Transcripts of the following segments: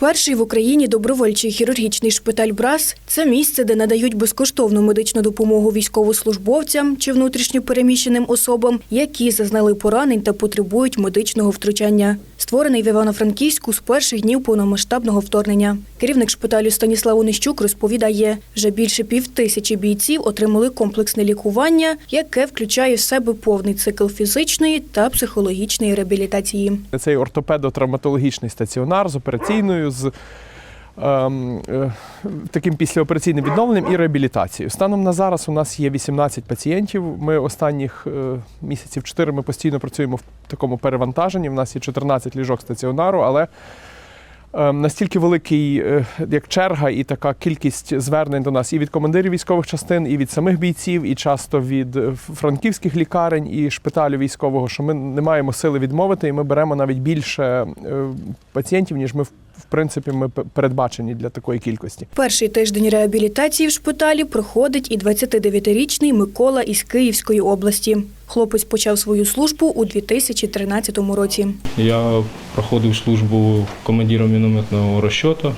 Перший в Україні добровольчий хірургічний шпиталь БРАС – це місце, де надають безкоштовну медичну допомогу військовослужбовцям чи внутрішньопереміщеним особам, які зазнали поранень та потребують медичного втручання. Створений в Івано-Франківську з перших днів повномасштабного вторгнення. Керівник шпиталю Станіслав Онищук розповідає, вже більше півтисячі бійців отримали комплексне лікування, яке включає в себе повний цикл фізичної та психологічної реабілітації. Цей ортопедо-травматологічний стаціонар з операційною, з ем, е, таким післяопераційним відновленням і реабілітацією. Станом на зараз у нас є 18 пацієнтів. Ми останніх е, місяців 4 ми постійно працюємо в такому перевантаженні. У нас є 14 ліжок стаціонару, але настільки великий е, як черга і така кількість звернень до нас і від командирів військових частин, і від самих бійців, і часто від е, франківських лікарень і шпиталю військового, що ми не маємо сили відмовити, і ми беремо навіть більше е, пацієнтів, ніж ми в принципі ми передбачені для такої кількості. Перший тиждень реабілітації в шпиталі проходить і 29-річний Микола із Київської області. Хлопець почав свою службу у 2013 році. Я проходив службу командиром мінометного розчоту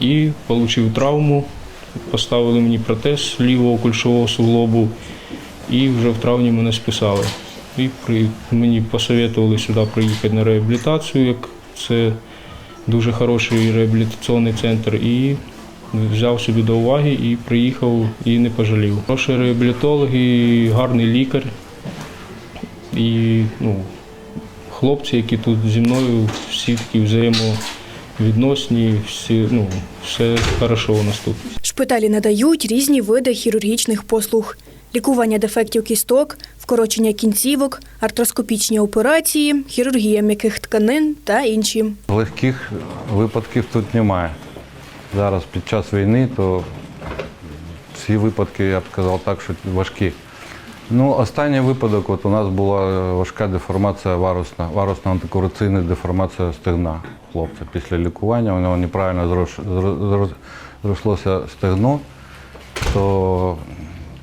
і отримав травму. Поставили мені протез лівого кульшового суглобу і вже в травні мене списали. І при, мені посоветували сюди приїхати на реабілітацію, як це дуже хороший реабілітаційний центр. І взяв собі до уваги і приїхав і не пожалів. Хороші реабілітологи, гарний лікар. І ну, хлопці, які тут зі мною, всі такі взаємовідносні, всі, ну, все хорошо у нас тут. Шпиталі надають різні види хірургічних послуг: лікування дефектів кісток, вкорочення кінцівок, артроскопічні операції, хірургія м'яких тканин та інші. Легких випадків тут немає. Зараз під час війни, то всі випадки, я б сказав так, що важкі. Ну, останній випадок, от у нас була важка деформація варусна, варусна антикораційна деформація стегна хлопця. Після лікування у нього неправильно зрослося стегно, то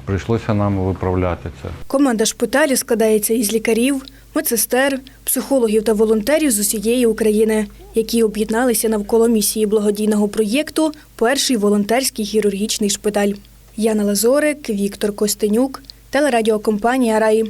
прийшлося нам виправляти це. Команда шпиталю складається із лікарів, медсестер, психологів та волонтерів з усієї України, які об'єдналися навколо місії благодійного проєкту Перший волонтерський хірургічний шпиталь. Яна Лазорик, Віктор Костенюк, телерадіокомпанія Раї.